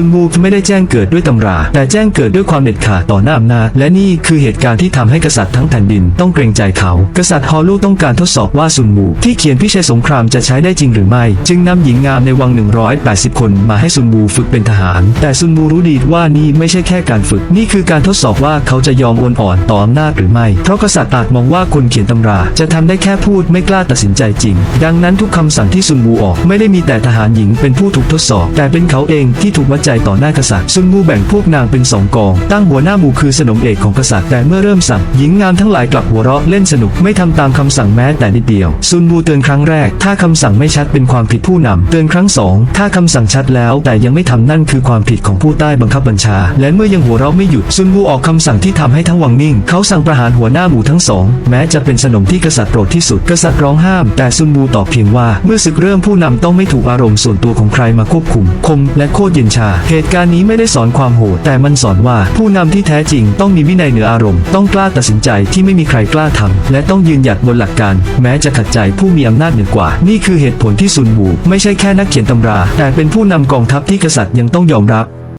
ซุนวูไม่ได้แจ้งเกิดด้วยตำรา แต่แจ้งเกิดด้วยความเด็ดขาดต่อหน้าอำนาจและนี่คือเหตุการณ์ที่ทำให้กษัตริย์ทั้งแผ่นดินต้องเกรงใจเขา กษัตริย์ฮอลลูต้องการทดสอบว่าซุนวูที่เขียนพิชัยสงครามจะใช้ได้จริงหรือไม่ จึงนำหญิงงามในวัง 180 คนมาให้ซุนวูฝึกเป็นทหาร แต่ซุนวูรู้ดีว่านี่ไม่ใช่แค่การฝึก นี่คือการทดสอบว่าเขาจะยอมโอนอ่อนต่ออำนาจหรือไม่ เพราะกษัตริย์อาจมองว่าคนเขียนตำรา จะทำได้แค่พูดไม่กล้าตัดสินใจจริง ดังนั้นทุกคำสั่งที่ซุนวูออก ไม่ได้มีแต่ทหารหญิงเป็นผู้ถูกทดสอบ แต่เป็นเขาเองที่ถูกวัดใจต่อหน้ากษัตริย์ซุนวูแบ่งพวกนางเป็นสองกอง ตั้งหัวหน้าหมู่คือสนมเอกของกษัตริย์แต่เมื่อเริ่มสั่งหญิงงามทั้งหลายกลับหัวเราะเล่นสนุกไม่ทำตามคำสั่งแม้แต่นิดเดียวซุนวูเตือนครั้งแรก ถ้าคำสั่งไม่ชัดเป็นความผิดผู้นำเตือนครั้งสองถ้าคำสั่งชัดแล้วแต่ยังไม่ทำนั่นคือความผิดของผู้ใต้บังคับบัญชา และเมื่อยังหัวเราะไม่หยุดซุนวูออกคำสั่งที่ทำให้ทั้งวังนิ่ง เขาสั่งประหารหัวหน้าหมู่ทั้งสองแม้จะเป็นสนมที่กษัตริย์โปรดที่สุดกษัตริย์ร้องห้าม แต่ซุนวูตอบเพียงว่าเมื่อศึกเริ่มผู้นำต้องไม่ถูกอารมณ์ส่วนตัวของใครมาควบคุมคมและโคตรเย็นชาเหตุการณ์นี้ไม่ได้สอนความโหดแต่มันสอนว่าผู้นำที่แท้จริงต้องมีวินัยเหนืออารมณ์ ต้องกล้าตัดสินใจที่ไม่มีใครกล้าทำและต้องยืนหยัดบนหลักการ แม้จะขัดใจผู้มีอำนาจเหนือกว่า นี่คือเหตุผลที่ซุนบูไม่ใช่แค่นักเขียนตำรา แต่เป็นผู้นำกองทัพที่กษัตริย์ยังต้องยอมรับ